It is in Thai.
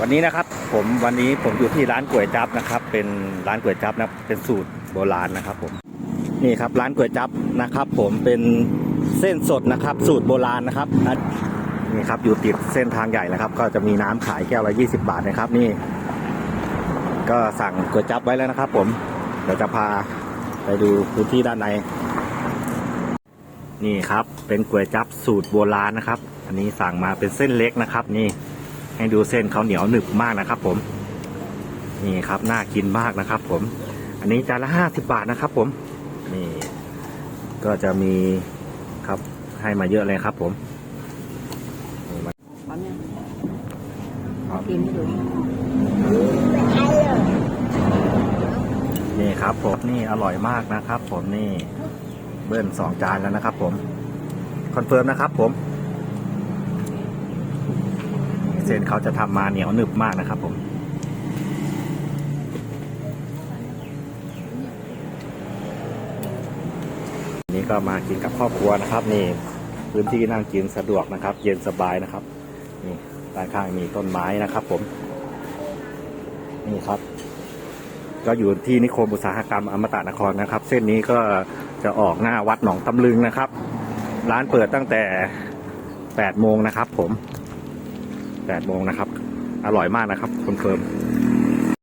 วันนี้นะครับผมวันนี้ผมอยู่ที่ร้านก๋วยจั๊บนะครับ เป็นร้านก๋วยจั๊บนะเป็นสูตรโบราณนะครับผมนี่ครับร้านก๋วยจั๊บนะครับ ผมเป็นเส้นสดนะครับ สูตรโบราณนะครับนี่ครับอยู่ติดเส้นทางใหญ่นะครับ ก็จะมีน้ำขายแก้วละ20 บาทนะครับ นี่ ก็สั่งก๋วยจั๊บไว้แล้วนะครับ ผมเดี๋ยวจะพาไปดูพื้นที่ด้านใน นี่ครับ เป็นก๋วยจั๊บสูตรโบราณนะครับ อันนี้สั่งมาเป็นเส้นเล็กนะครับ นี่ ให้ดูเส้นเขาเหนียวหนึบมากนะครับ ผม นี่ครับน่ากินมากนะครับ ผม อันนี้จานละห้าสิบาทนะครับ ผม นี่ ก็จะมีครับให้มาเยอะเลยครับผมนี่มาพร้อมยังครับกินนี่ครับผมนี่อร่อยมากนะครับ ผมนี่เบิ้ลสองจานแล้วนะครับ ผมคอนเฟิร์มนะครับ ผม เส้นเขาจะทำมาเหนียวหนึบมากนะครับผมนี่ก็มากินกับครอบครัวนะครับ นี่พื้นที่นั่งกินสะดวกนะครับ เย็นสบายนะครับนี่ด้านข้างมีต้นไม้นะครับ ผม นี่ครับ ก็อยู่ที่นิคมอุตสาหกรรมอมตะนครนะครับ เส้นนี้ก็จะออกหน้าวัดหนองตำลึงนะครับ ร้านเปิดตั้งแต่ 8 โมงนะครับ ผม 8โมงนะครับ อร่อยมากนะครับคอนเฟิร์ม